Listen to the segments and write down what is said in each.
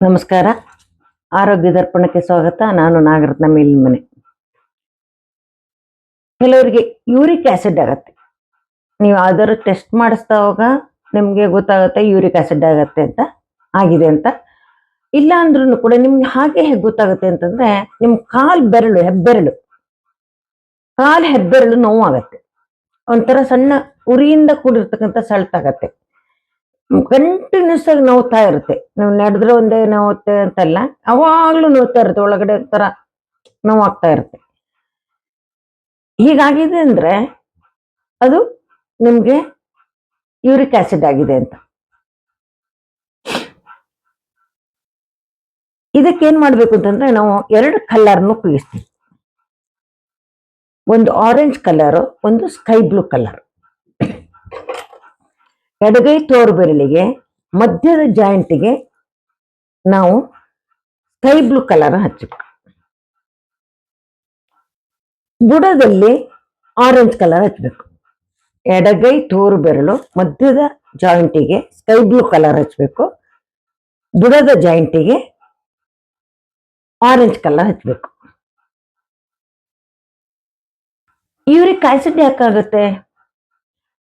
ನಮಸ್ಕಾರ. ಆರೋಗ್ಯ ದರ್ಪಣಕ್ಕೆ ಸ್ವಾಗತ. ನಾನು ನಾಗರತ್ನ ಮೇಲಿನ ಮನೆ ಕೆಲವರಿಗೆ ಯೂರಿಕ್ ಆಸಿಡ್ ಆಗತ್ತೆ. ನೀವು ಯಾವ್ದಾದ್ರು ಟೆಸ್ಟ್ ಮಾಡಿಸ್ತಾ ಹೋಗ ನಿಮ್ಗೆ ಗೊತ್ತಾಗುತ್ತೆ ಯೂರಿಕ್ ಆಸಿಡ್ ಆಗತ್ತೆ ಅಂತ, ಆಗಿದೆ ಅಂತ. ಇಲ್ಲ ಅಂದ್ರೂ ಕೂಡ ನಿಮ್ಗೆ ಹಾಗೆ ಹೇಗೆ ಗೊತ್ತಾಗುತ್ತೆ ಅಂತಂದ್ರೆ, ನಿಮ್ ಕಾಲ್ ಬೆರಳು, ಹೆಬ್ಬೆರಳು. ಕಾಲ್, ಹೆಬ್ಬೆರಳು ನೋವಾಗತ್ತೆ ಒಂಥರ ಸಣ್ಣ ಉರಿಯಿಂದ ಕೂಡಿರ್ತಕ್ಕಂಥ ಸಳ್ತ ಆಗತ್ತೆ ಕಂಟಿನ್ಯೂಸ್ ಆಗಿ ನೋವ್ತಾ ಇರುತ್ತೆ. ನಾವು ನಡೆದ್ರೆ ಒಂದೇ ನೋವುತ್ತೆ ಅಂತಲ್ಲ, ಅವಾಗ್ಲೂ ನೋವ್ತಾ ಇರುತ್ತೆ. ಒಳಗಡೆ ಒಂಥರ ನೋವಾಗ್ತಾ ಇರುತ್ತೆ. ಹೀಗಾಗಿದೆ ಅಂದ್ರೆ ಅದು ನಿಮ್ಗೆ ಯೂರಿಕ್ ಆಸಿಡ್ ಆಗಿದೆ ಅಂತ. ಇದಕ್ಕೆ ಏನ್ ಮಾಡ್ಬೇಕು ಅಂತಂದ್ರೆ ನಾವು ಎರಡು ಕಲ್ಲರ್ನು ಉಪಯೋಗಿಸ್ತೀವಿ ಒಂದು ಆರೆಂಜ್ ಕಲರ್ ಒಂದು ಸ್ಕೈ ಬ್ಲೂ ಕಲರ್ ಎಡಗೈ ತೋರು ಬೆರಳಿಗೆ, ಮಧ್ಯದ ಜಾಯಿಂಟಿಗೆ ನಾವು ಸ್ಕೈ ಬ್ಲೂ ಕಲರ್ ಹಚ್ಚಬೇಕು. ಬುಡದಲ್ಲಿ ಆರೆಂಜ್ ಕಲರ್ ಹಚ್ಚಬೇಕು. ಎಡಗೈ ತೋರು ಬೆರಳು, ಮಧ್ಯದ ಜಾಯಿಂಟಿಗೆ ಸ್ಕೈ ಬ್ಲೂ ಕಲರ್ ಹಚ್ಚಬೇಕು. ಬುಡದ ಜಾಯಿಂಟಿಗೆ ಆರೆಂಜ್ ಕಲರ್ ಹಚ್ಚಬೇಕು. ಯೂರಿಕ್ ಆಸಿಡ್ ಯಾಕಾಗುತ್ತೆ?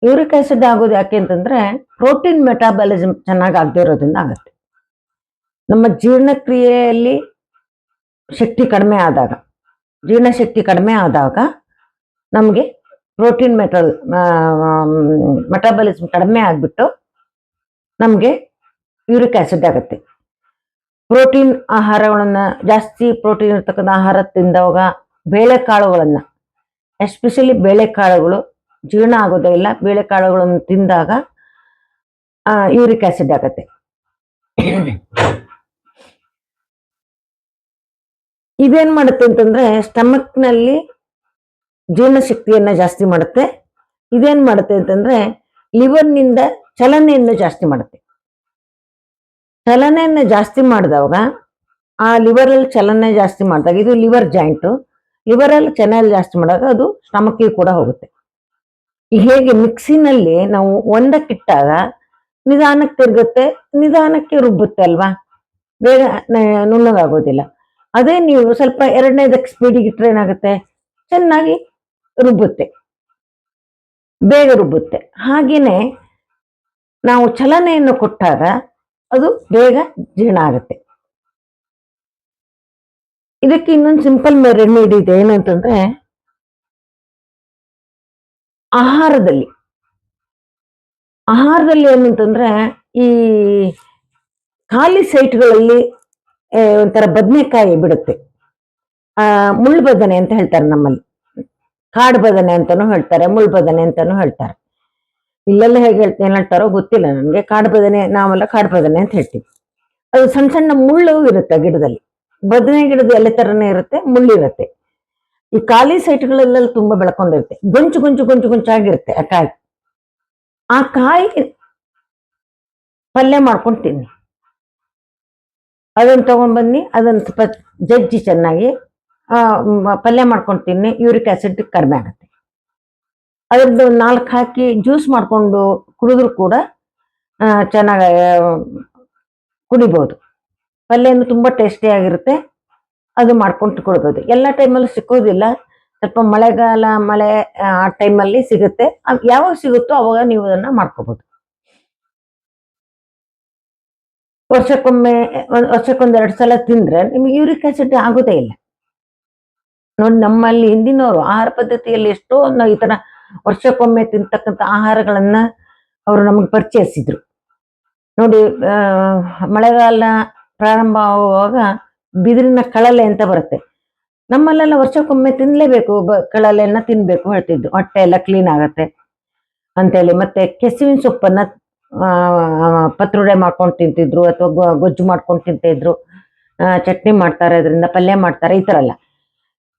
ಯೂರಿಕ್ ಆಸಿಡ್ ಆಗೋದು ಯಾಕೆ ಅಂತಂದ್ರೆ ಪ್ರೋಟೀನ್ ಮೆಟಾಬಾಲಿಸಮ್ ಚೆನ್ನಾಗಿ ಆಗದೆ ಇರೋದ್ರಿಂದ ಆಗುತ್ತೆ. ನಮ್ಮ ಜೀರ್ಣಕ್ರಿಯೆಯಲ್ಲಿ ಶಕ್ತಿ ಕಡಿಮೆ ಆದಾಗ, ಜೀರ್ಣಶಕ್ತಿ ಕಡಿಮೆ ಆದಾಗ ನಮಗೆ ಪ್ರೋಟೀನ್ ಮೆಟಲ್ ಮೆಟಾಬಾಲಿಸಮ್ ಕಡಿಮೆ ಆಗಿಬಿಟ್ಟು ನಮಗೆ ಯೂರಿಕ್ ಆಸಿಡ್ ಆಗುತ್ತೆ. ಪ್ರೋಟೀನ್ ಆಹಾರಗಳನ್ನು ಜಾಸ್ತಿ ಪ್ರೋಟೀನ್ ಇರ್ತಕ್ಕಂಥ ಆಹಾರ ತಿಂದವಾಗ ಬೇಳೆಕಾಳುಗಳನ್ನ ಎಸ್ಪೆಷಲಿ ಬೇಳೆಕಾಳುಗಳು, ಜೀರ್ಣ ಆಗೋದಿಲ್ಲ ಬೇಳೆಕಾಳುಗಳನ್ನು ತಿಂದಾಗ ಯೂರಿಕ್ ಆಸಿಡ್ ಆಗತ್ತೆ. ಇದೇನ್ ಮಾಡುತ್ತೆ ಅಂತಂದ್ರೆ ಸ್ಟಮಕ್ನಲ್ಲಿ ಜೀರ್ಣಶಕ್ತಿಯನ್ನ ಜಾಸ್ತಿ ಮಾಡುತ್ತೆ. ಇದೇನ್ ಮಾಡುತ್ತೆ ಅಂತಂದ್ರೆ ಲಿವರ್ನಿಂದ ನಿಂದ ಚಲನೆಯನ್ನು ಜಾಸ್ತಿ ಮಾಡುತ್ತೆ. ಚಲನೆಯನ್ನು ಜಾಸ್ತಿ ಮಾಡಿದವಾಗ ಆ ಲಿವರ್ ಅಲ್ಲಿ ಚಲನೆ ಜಾಸ್ತಿ ಮಾಡಿದಾಗ, ಇದು ಲಿವರ್ ಜಾಯಿಂಟು ಲಿವರ್ ಚೆನ್ನಾಗಿ ಜಾಸ್ತಿ ಮಾಡಾಗ ಅದು ಸ್ಟಮಕ್ಕಿಗೆ ಕೂಡ ಹೋಗುತ್ತೆ. ಹೇಗೆ ಮಿಕ್ಸಿನಲ್ಲಿ ನಾವು ಒಂದಕ್ಕಿಟ್ಟಾಗ ನಿಧಾನಕ್ಕೆ ತಿರುಗುತ್ತೆ, ನಿಧಾನಕ್ಕೆ ರುಬ್ಬುತ್ತೆ ಅಲ್ವಾ? ಬೇಗ ನುಣ್ಣಗಾಗೋದಿಲ್ಲ. ಅದೇ ನೀವು ಸ್ವಲ್ಪ ಎರಡನೇದಕ್ಕೆ ಸ್ಪೀಡಿಗೆ ಇಟ್ಟರೆ ಏನಾಗುತ್ತೆ? ಚೆನ್ನಾಗಿ ರುಬ್ಬುತ್ತೆ. ಬೇಗ ರುಬ್ಬುತ್ತೆ. ಹಾಗೆಯೇ ನಾವು ಚಲನೆಯನ್ನು ಕೊಟ್ಟಾಗ ಅದು ಬೇಗ ಜೀರ್ಣ ಆಗುತ್ತೆ. ಇದಕ್ಕೆ ಇನ್ನೊಂದು ಸಿಂಪಲ್ ರೆಮಿಡಿ ಇದೆ ಏನಂತಂದ್ರೆ, ಆಹಾರದಲ್ಲಿ. ಆಹಾರದಲ್ಲಿ ಏನಂತಂದ್ರೆ, ಈ ಖಾಲಿ ಸೈಟ್ಗಳಲ್ಲಿ ಒಂಥರ ಬದನೆಕಾಯಿ ಬಿಡುತ್ತೆ. ಮುಳ್ಳು ಬದನೆ ಅಂತ ಹೇಳ್ತಾರೆ ನಮ್ಮಲ್ಲಿ. ಕಾಡು ಬದನೆ ಅಂತಾನೂ ಹೇಳ್ತಾರೆ, ಮುಳ್ಳು ಬದನೆ ಅಂತಾನೂ ಹೇಳ್ತಾರೆ. ಇಲ್ಲೆಲ್ಲ ಹೇಗೆ ಹೇಳ್ತೇನೆ ಹೇಳ್ತಾರೋ ಗೊತ್ತಿಲ್ಲ ನನಗೆ. ಕಾಡು ಬದನೆ, ನಾವೆಲ್ಲ ಕಾಡು ಬದನೆ ಅಂತ ಹೇಳ್ತೀವಿ. ಅದು ಸಣ್ಣ ಸಣ್ಣ ಮುಳ್ಳು ಇರುತ್ತೆ ಗಿಡದಲ್ಲಿ. ಬದನೆ ಗಿಡದ ಎಲೆ ತರನೇ ಇರುತ್ತೆ ಮುಳ್ಳಿರುತ್ತೆ ಈ ಖಾಲಿ ಸೈಟ್ಗಳಲ್ಲೆಲ್ಲ ತುಂಬಾ ಬೆಳ್ಕೊಂಡಿರುತ್ತೆ. ಗೊಂಚು ಗೊಂಚು ಗೊಂಚು, ಗೊಂಚಾಗಿರುತ್ತೆ ಆ ಕಾಯಿ. ಆ ಕಾಯಿ ಪಲ್ಯ ಮಾಡ್ಕೊಂಡು ತಿನ್ನಿ. ಅದನ್ನ ತಗೊಂಡ್ ಬನ್ನಿ ಅದನ್ನ ಸ್ವಲ್ಪ ಜಜ್ಜಿ ಚೆನ್ನಾಗಿ ಪಲ್ಯ ಮಾಡ್ಕೊಂಡು ತಿನ್ನಿ, ಯೂರಿಕ್ ಆಸಿಡ್ ಕಡಿಮೆ ಆಗುತ್ತೆ. ಅದ್ರದ್ದು ನಾಲ್ಕು ಹಾಕಿ ಜ್ಯೂಸ್ ಮಾಡ್ಕೊಂಡು ಕುಡಿದ್ರು ಕೂಡ ಚೆನ್ನಾಗಿ ಕುಡಿಬೋದು. ಪಲ್ಯನು ತುಂಬಾ ಟೇಸ್ಟಿ ಆಗಿರುತ್ತೆ. ಅದು ಮಾಡ್ಕೊಂಡು ಕೊಡ್ಬೋದು ಎಲ್ಲ ಟೈಮಲ್ಲೂ ಸಿಕ್ಕೋದಿಲ್ಲ. ಸ್ವಲ್ಪ ಮಳೆಗಾಲ, ಮಳೆ, ಆ ಟೈಮಲ್ಲಿ ಸಿಗುತ್ತೆ. ಯಾವಾಗ ಸಿಗುತ್ತೋ ಅವಾಗ ನೀವು ಅದನ್ನ ಮಾಡ್ಕೋಬೋದು. ವರ್ಷಕ್ಕೊಮ್ಮೆ, ಒಂದ್ ಎರಡು ಸಲ ತಿಂದ್ರೆ ನಿಮಗೆ ಯೂರಿಕ್ ಆಸಿಡ್ ಆಗೋದೇ ಇಲ್ಲ. ನೋಡಿ ನಮ್ಮಲ್ಲಿ ಹಿಂದಿನವರು ಆಹಾರ ಪದ್ಧತಿಯಲ್ಲಿ ಎಷ್ಟೋ ನಾವು ಈ ಥರ ವರ್ಷಕ್ಕೊಮ್ಮೆ ತಿಂತಕ್ಕಂಥ ಆಹಾರಗಳನ್ನು ಅವರು ನಮಗೆ ಪರಿಚಯಿಸಿದ್ರು. ನೋಡಿ ಮಳೆಗಾಲ ಪ್ರಾರಂಭ ಆಗುವಾಗ ಬಿದಿರಿನ ಕಳಲೆ ಅಂತ ಬರುತ್ತೆ. ನಮ್ಮಲ್ಲೆಲ್ಲ ವರ್ಷಕ್ಕೊಮ್ಮೆ ತಿನ್ಲೇಬೇಕು, ಬ- ಕಳಲೆಯನ್ನ ತಿನ್ಬೇಕು ಹೇಳ್ತಿದ್ದು ಹೊಟ್ಟೆ ಎಲ್ಲ ಕ್ಲೀನ್ ಆಗತ್ತೆ ಅಂತೇಳಿ. ಮತ್ತೆ ಕೆಸುವಿನ ಸೊಪ್ಪನ್ನ ಪತ್ರೋಡೆ ಮಾಡ್ಕೊಂಡು ತಿಂತಿದ್ರು ಅಥವಾ ಗೊಜ್ಜು ಮಾಡ್ಕೊಂಡು ತಿಂತಿದ್ರು. ಚಟ್ನಿ ಮಾಡ್ತಾರೆ, ಅದರಿಂದ ಪಲ್ಯ ಮಾಡ್ತಾರೆ, ಈ ಥರ ಎಲ್ಲ.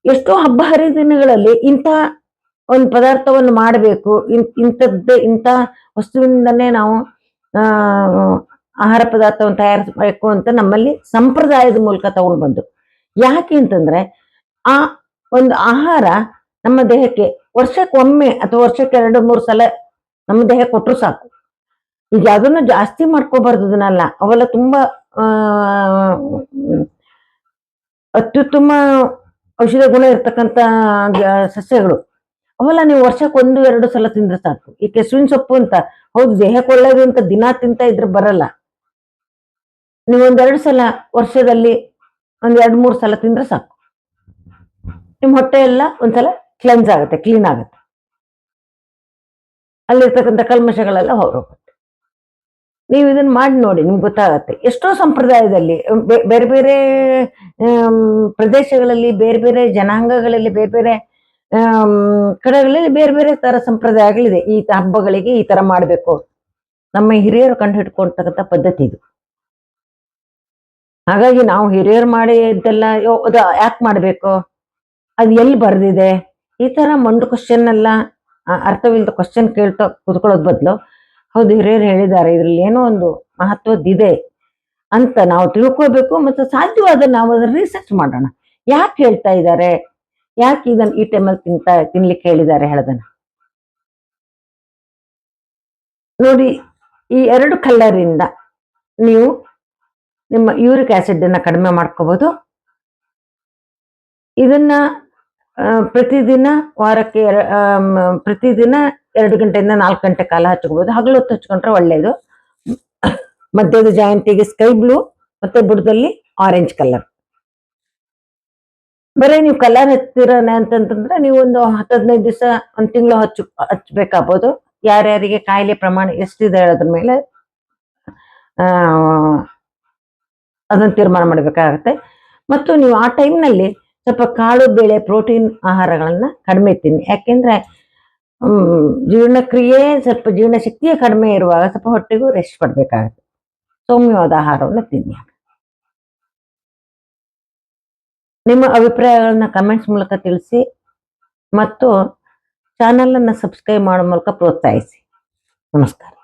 ಎಷ್ಟೋ ಹಬ್ಬ ಹರಿದಿನಗಳಲ್ಲಿ ಇಂಥ ಒಂದು ಪದಾರ್ಥವನ್ನು ಮಾಡಬೇಕು. ಇಂಥದ್ದೇ, ಇಂಥ ವಸ್ತುವಿಂದನೇ ನಾವು ಆಹಾರ ಪದಾರ್ಥವನ್ನು ತಯಾರಿಸಬೇಕು ಅಂತ ನಮ್ಮಲ್ಲಿ ಸಂಪ್ರದಾಯದ ಮೂಲಕ ತಗೊಂಡು ಬಂದು ಯಾಕೆ ಅಂತಂದ್ರೆ ಆ ಒಂದು ಆಹಾರ ನಮ್ಮ ದೇಹಕ್ಕೆ ವರ್ಷಕ್ಕೊಮ್ಮೆ ಅಥವಾ ವರ್ಷಕ್ಕೆ ಎರಡು, ಮೂರು ಸಲ ನಮ್ಮ ದೇಹ ಕೊಟ್ಟರು ಸಾಕು. ಈಗ ಅದನ್ನ ಜಾಸ್ತಿ ಮಾಡ್ಕೋಬಾರ್ದು ಅದನ್ನೆಲ್ಲ ಅವೆಲ್ಲ ತುಂಬಾ ಅತ್ಯುತ್ತಮ ಔಷಧ ಗುಣ ಇರ್ತಕ್ಕಂಥ ಸಸ್ಯಗಳು. ಅವೆಲ್ಲ ನೀವು ವರ್ಷಕ್ಕೆ ಒಂದು ಎರಡು ಸಲ ತಿಂದ್ರೆ ಸಾಕು. ಈ ಕೆಸುವಿನ ಸೊಪ್ಪು ಅಂತ, ಹೌದು, ದೇಹಕ್ಕೆ ಒಳ್ಳೇದು ಅಂತ ದಿನ ತಿಂತ ಇದ್ರೆ ಬರಲ್ಲ. ನೀವು ಒಂದೆರಡು ಸಲ ವರ್ಷದಲ್ಲಿ ಒಂದ್ ಎರಡು ಮೂರು ಸಲ ತಿಂದ್ರೆ ಸಾಕು. ನಿಮ್ಮ ಹೊಟ್ಟೆ ಎಲ್ಲ ಒಂದ್ಸಲ ಕ್ಲೆನ್ಸ್ ಆಗುತ್ತೆ ಕ್ಲೀನ್ ಆಗುತ್ತೆ. ಅಲ್ಲಿರ್ತಕ್ಕಂಥ ಕಲ್ಮಶಗಳೆಲ್ಲ ಹೊರಗೋಗುತ್ತೆ ನೀವು ಇದನ್ನ ಮಾಡಿ ನೋಡಿ, ನಿಮ್ಗೆ ಗೊತ್ತಾಗತ್ತೆ. ಎಷ್ಟೋ ಸಂಪ್ರದಾಯದಲ್ಲಿ ಬೇರೆ ಬೇರೆ ಪ್ರದೇಶಗಳಲ್ಲಿ, ಬೇರೆ ಬೇರೆ ಜನಾಂಗಗಳಲ್ಲಿ, ಬೇರೆ ಬೇರೆ ಕಡೆಗಳಲ್ಲಿ ಬೇರೆ ಬೇರೆ ತರ ಸಂಪ್ರದಾಯಗಳಿದೆ. ಈ ಹಬ್ಬಗಳಿಗೆ ಈ ತರ ಮಾಡಬೇಕು. ನಮ್ಮ ಹಿರಿಯರು ಕಂಡು ಹಿಡ್ಕೊಳ್ತಕ್ಕಂಥ ಪದ್ಧತಿ ಇದು. ಹಾಗಾಗಿ ನಾವು ಹಿರಿಯರು ಮಾಡಿ ಇದೆಲ್ಲ ಯಾಕೆ ಮಾಡಬೇಕು? ಅದು ಎಲ್ಲಿ ಬರೆದಿದೆ? ಈ ತರ ಮಂಡು ಕ್ವಶನ್ ಎಲ್ಲ ಅರ್ಥವಿಲ್ಲದ ಕ್ವಶನ್ ಕೇಳ್ತಾ ಕುತ್ಕೊಳ್ಳೋದ್ ಬದಲು ಹೌದು, ಹಿರಿಯರು ಹೇಳಿದ್ದಾರೆ, ಇದ್ರಲ್ಲಿ ಏನೋ ಒಂದು ಮಹತ್ವದ್ದಿದೆ ಅಂತ ನಾವು ತಿಳ್ಕೋಬೇಕು ಮತ್ತು ಸಾಧ್ಯವಾದ ನಾವು ಅದನ್ನ ರಿಸರ್ಚ್ ಮಾಡೋಣ. ಯಾಕೆ ಹೇಳ್ತಾ ಇದ್ದಾರೆ? ಯಾಕೆ ಇದನ್ನ ಈ ಟೈಮಲ್ಲಿ ತಿಂತ, ತಿನ್ಲಿಕ್ಕೆ ಹೇಳಿದ್ದಾರೆ ಹೇಳದನ್ನ? ನೋಡಿ, ಈ ಎರಡು ಕಲ್ಲರಿಂದ ನೀವು ನಿಮ್ಮ ಯೂರಿಕ್ ಆಸಿಡ್ ಅನ್ನ ಕಡಿಮೆ ಮಾಡ್ಕೋಬಹುದು ಇದನ್ನ ಪ್ರತಿದಿನ ವಾರಕ್ಕೆ ಪ್ರತಿದಿನ ಎರಡು ಗಂಟೆಯಿಂದ ನಾಲ್ಕು ಗಂಟೆ ಕಾಲ ಹಚ್ಕೋಬಹುದು ಹಗಲು ಹೊತ್ತು ಹಚ್ಕೊಂಡ್ರೆ ಒಳ್ಳೆಯದು ಮಧ್ಯದ ಜಾಯಿಂಟಿಗೆ ಸ್ಕೈ ಬ್ಲೂ ಮತ್ತೆ ಬುಡದಲ್ಲಿ ಆರೆಂಜ್ ಕಲರ್. ಬರೀ ನೀವು ಕಲರ್ ಹಚ್ತಿರೋಣ ಅಂತಂತಂದ್ರೆ ನೀವು ಒಂದು ಹತ್ತು ಹದಿನೈದು ದಿವಸ, ಒಂದು ತಿಂಗಳು ಹಚ್ಚು, ಹಚ್ಬೇಕಾಗ್ಬೋದು. ಯಾರ್ಯಾರಿಗೆ ಕಾಯಿಲೆ ಪ್ರಮಾಣ ಎಷ್ಟಿದೆ ಅದ್ರ ಮೇಲೆ ಅದನ್ನ ತೀರ್ಮಾನ ಮಾಡಬೇಕಾಗತ್ತೆ. ಮತ್ತು ನೀವು ಆ ಟೈಮ್ನಲ್ಲಿ ಸ್ವಲ್ಪ ಕಾಳು, ಬೇಳೆ ಪ್ರೋಟೀನ್ ಆಹಾರಗಳನ್ನ ಕಡಿಮೆ ತಿನ್ನಿ. ಯಾಕೆಂದ್ರೆ ಜೀರ್ಣಕ್ರಿಯೆ, ಸ್ವಲ್ಪ ಜೀರ್ಣಶಕ್ತಿಯೇ ಕಡಿಮೆ ಇರುವಾಗ ಸ್ವಲ್ಪ ಹೊಟ್ಟೆಗೂ ರೆಸ್ಟ್ ಪಡ್ಬೇಕಾಗತ್ತೆ ಸೌಮ್ಯವಾದ ಆಹಾರವನ್ನು ತಿನ್ನಿ. ನಿಮ್ಮ ಅಭಿಪ್ರಾಯಗಳನ್ನ ಕಮೆಂಟ್ಸ್ ಮೂಲಕ ತಿಳಿಸಿ ಮತ್ತು ಚಾನಲ್ ಅನ್ನ ಸಬ್ಸ್ಕ್ರೈಬ್ ಮಾಡೋ ಮೂಲಕ ಪ್ರೋತ್ಸಾಹಿಸಿ. ನಮಸ್ಕಾರ.